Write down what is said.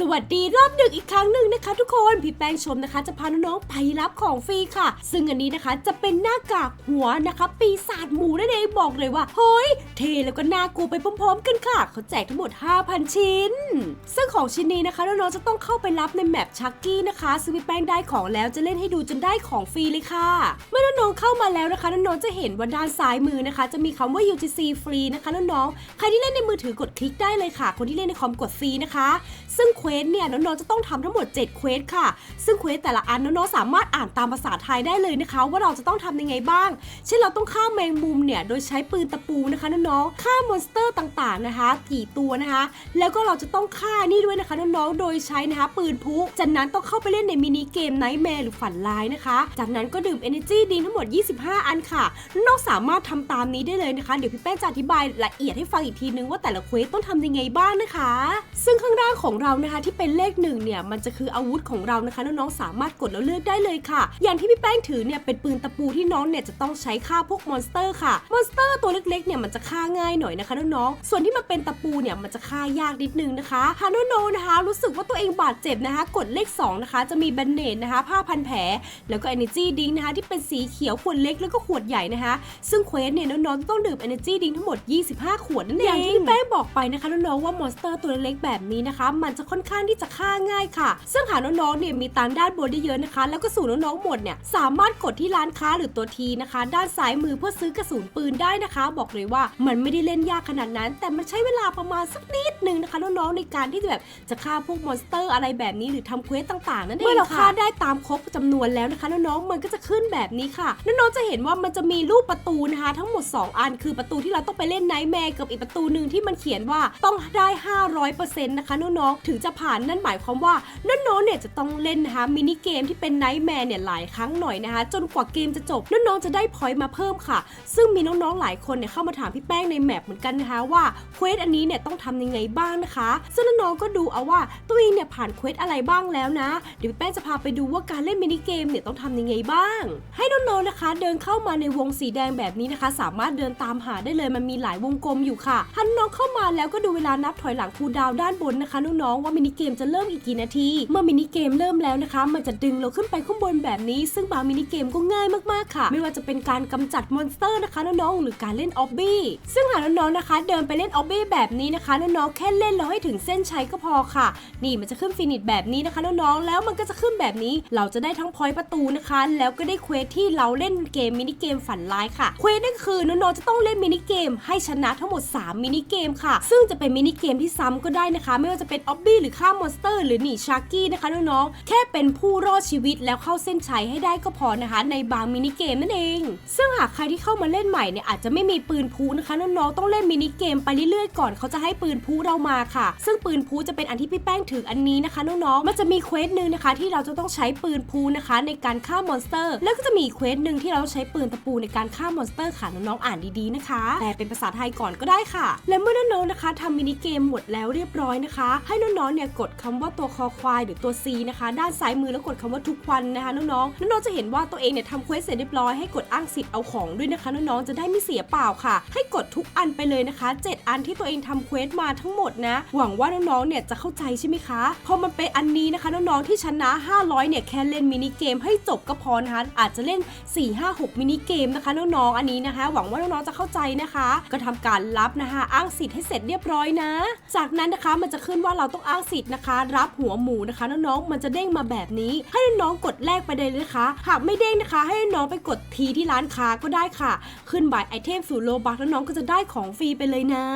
สวัสดีรอบดึกอีกครั้งหนึ่งนะคะ ทุกคนพี่แป้งชมนะคะ จะพาน้องๆไปรับของฟรีค่ะ ซึ่งอันนี้นะคะจะเป็นหน้ากากหัวนะคะ ปีศาจหมูนั่นเองบอกเลยว่าเฮ้ยเทแล้วก็น่ากลัวไปพร้อมๆ กันค่ะ เขาแจกทั้งหมด 5,000 ชิ้น ซึ่งของชิ้นนี้นะคะน้องๆจะต้องเข้าไปรับในแมปชักกี้นะคะซึ่งพี่แป้งได้ของแล้วจะเล่นให้ดูจนได้ของฟรีเลยค่ะ เมื่อน้องๆเข้ามาแล้วนะคะน้องๆจะเห็นว่าด้านซ้ายมือนะคะ จะมีคำว่า UGC ฟรีนะคะน้องๆใครที่เล่นในมือถือกดคลิกได้เลยค่ะ คนที่เล่นในคอมกดฟรีนะคะ ซึ่งควสเนี่ยน้องๆจะต้องทำทั้งหมด 7 เควสค่ะ ซึ่งเควสแต่ละอันน้องๆสามารถอ่านตามภาษาไทยได้เลยนะคะ ว่าเราจะต้องทำยังไงบ้าง เช่นเราต้องฆ่าแมงมุมเนี่ยโดยใช้ปืนตะปูนะคะน้องๆฆ่ามอนสเตอร์ต่างๆนะคะกี่ตัวนะคะ แล้วก็เราจะต้องฆ่านี่ด้วยนะคะน้องๆโดยใช้นะคะปืนพุจากนั้นต้องเข้าไปเล่นในมินิเกมไนท์แมร์หรือฝันร้ายนะคะ จากนั้นก็ดื่ม Energy ดิงทั้งหมด 25 อันค่ะน้องๆสามารถทำตามนี้ได้เลยนะคะ เดี๋ยวพี่แป้งจะอธิบายละเอียดให้ฟังอีกทีนึงว่าแต่ละเควสต้องทำยังไงบ้างนะคะ ซึ่งข้างล่างของเรานะคะที่เป็นเลขหนึ่งเนี่ยมันจะคืออาวุธของเรานะคะน้องๆสามารถกดแล้วเลือกได้เลยค่ะ อย่างที่พี่แป้งถือเนี่ยเป็นปืนตะปูที่น้องเนี่ยจะต้องใช้ฆ่าพวกมอนสเตอร์ค่ะมอนสเตอร์ตัวเล็กๆเนี่ยมันจะฆ่าง่ายหน่อยนะคะน้องๆส่วนที่มันเป็นตะปูเนี่ยมันจะฆ่ายากนิดนึงนะคะหาน้องๆนะคะ รู้สึกว่าตัวเองบาดเจ็บนะคะ กดเลขสองนะคะจะมีแบนเนตนะคะผ้าพันแผล แล้วก็ Energy Drink นะคะที่เป็นสีเขียวขวดเล็กแล้วก็ขวดใหญ่นะคะ ซึ่งเควสเนี่ยน้องๆต้องดื่ม Energy Drink ทั้งหมด 25 ขวดนั่นเองอย่างที่พี่แป้งบอกไปนะคะน้องๆว่ามอนสเตอร์ตัวเล็กแบบนี้นะคะ มันจะค่อนข้างที่จะฆ่าง่ายค่ะ ซึ่งหาน้องๆเนี่ยมีตามด้านบนได้เยอะนะคะ แล้วก็สูนน้องๆหมดเนี่ยสามารถกดที่ร้านค้าหรือตัวทีนะคะ ด้านซ้ายมือเพื่อซื้อกระสุนปืนได้นะคะ บอกเลยว่ามันไม่ได้เล่นยากขนาดนั้น แต่มันใช้เวลาประมาณสักนิดนึงนะคะน้องๆในการที่จะแบบจะฆ่าพวกมอนสเตอร์อะไรแบบนี้หรือทำเควสต่างๆนั่นเองเมื่อเราฆ่าได้ตามครบจำนวนแล้วนะคะน้องๆมันก็จะขึ้นแบบนี้ค่ะน้องๆจะเห็นว่ามันจะมีรูปประตูนะคะ ทั้งหมด 2 อันคือประตูที่เราต้องไปเล่นไนท์แมร์กับอีกประตูหนึ่งที่มันเขียนว่าต้องได้ 500%นะคะน้องๆถึงจะผ่านนั่นหมายความว่าน้องๆเนี่ยจะต้องเล่นนะคะมินิเกมที่เป็นไนท์แมร์เนี่ยหลายครั้งหน่อยนะคะ จนกว่าเกมจะจบน้องๆจะได้พอยต์มาเพิ่มค่ะ ซึ่งมีน้องๆหลายคนเนี่ยเข้ามาถามพี่แป้งในแมปเหมือนกันนะคะว่าเควสอันนี้เนี่ยต้องทำยังไงบ้างนะคะ ซึ่งน้องๆก็ดูเอาว่าตัวเองเนี่ยผ่านเควสอะไรบ้างแล้วนะ เดี๋ยวพี่แป้งจะพาไปดูว่าการเล่นมินิเกมเนี่ยต้องทำยังไงบ้าง ให้น้องๆนะคะ เดินเข้ามาในวงสีแดงแบบนี้นะคะ สามารถเดินตามหาได้เลยมันมีหลายวงกลมอยู่ค่ะถ้าน้องเข้ามาแล้วก็ดูเวลานับถอยหลังคูดาวด้านบนนะคะน้องๆว่ามินิเกมจะเริ่มอีกกี่นาที เมื่อมินิเกมเริ่มแล้วนะคะ มันจะดึงเราขึ้นไปข้างบนแบบนี้ ซึ่งบางมินิเกมก็ง่ายมากๆค่ะ ไม่ว่าจะเป็นการกำจัดมอนสเตอร์นะคะน้องๆหรือการเล่นออบบี้ซึ่งหากน้องๆนะคะ เดินไปเล่นออบบี้แบบนี้นะคะน้องๆแค่เล่นแล้วให้ถึงเส้นชัยก็พอค่ะ นี่มันจะขึ้นฟินิชแบบนี้นะคะน้องๆแล้วมันก็จะขึ้นแบบนี้ เราจะได้ทั้งพอยต์ประตูนะคะ แล้วก็ได้เควสที่เราเล่นเกมมินิเกมฝันร้ายค่ะเควสนั่นก็คือน้องๆจะต้องเล่นมินิเกมให้ชนะทั้งหมด 3 มินิเกมค่ะ ซึ่งจะเป็นมินิเกมที่ซ้ำก็ได้นะคะ ไม่ว่าจะเป็นออบบี้หรือฆ่ามอนสเตอร์ หรือหนีชาร์กี้นะคะน้องๆแค่เป็นผู้รอดชีวิตแล้วเข้าเส้นชัยให้ได้ก็พอนะคะในบางมินิเกมนั่นเอง ซึ่งหากใครที่เข้ามาเล่นใหม่เนี่ยอาจจะไม่มีปืนพูนะคะน้องๆต้องเล่นมินิเกมไปเรื่อยๆก่อนเขาจะให้ปืนพูเรามาค่ะ ซึ่งปืนพูจะเป็นอันที่พี่แป้งถืออันนี้นะคะน้องๆมันจะมีเควสหนึ่งนะคะ ที่เราจะต้องใช้ปืนพูนะคะในการฆ่ามอนสเตอร์ แล้วก็จะมีเควสหนึ่งที่เราใช้ปืนตะปูในการฆ่ามอนสเตอร์ค่ะน้องๆอ่านดีๆนะคะแต่เป็นภาษาไทยก่อนก็ได้ค่ะ และเมื่อน้องๆนะคะทำมินิเกมหมดแล้วเรียบร้อยนะคะ ให้น้องๆเนี่ยกดคำว่าตัวคอควายหรือตัว C นะคะ ด้านซ้ายมือแล้วกดคำว่าทุกวันนะคะน้องๆน้องๆจะเห็นว่าตัวเองเนี่ยทำเควสเสร็จเรียบร้อยให้กดอ้างสิทธิ์เอาของด้วยนะคะน้องๆจะได้ไม่เสียเปล่าค่ะ ให้กดทุกอันไปเลยนะคะ 7 อันที่ตัวเองทำเควสมาทั้งหมดนะ หวังว่าน้องๆเนี่ยจะเข้าใจใช่ไหมคะ พอมันเป็นอันนี้นะคะน้องๆที่ชนะ 500 เนี่ยแค่เล่นมินิเกมให้จบก็พอนะคะอาจจะเล่น 4 5 6 มินิเกมนะคะน้องๆอันนี้นะคะ หวังว่าน้องๆจะเข้าใจนะคะ ก็ทำการรับนะคะอ้างสิทธิ์ให้เสร็จเรียบร้อยนะ จากนั้นนะคะมันจะขึ้นว่าเราต้องอ้างสิทธิ์นะคะ รับหัวหมูนะคะน้องๆมันจะเด้งมาแบบนี้ ให้น้องๆกดแลกไปเลยนะคะ หากไม่เด้งนะคะ ให้น้องไปกดทีที่ร้านค้าก็ได้ค่ะ ขึ้นบายไอเทมสู่โลบักแล้วน้องก็จะได้ของฟรีไปเลยนะ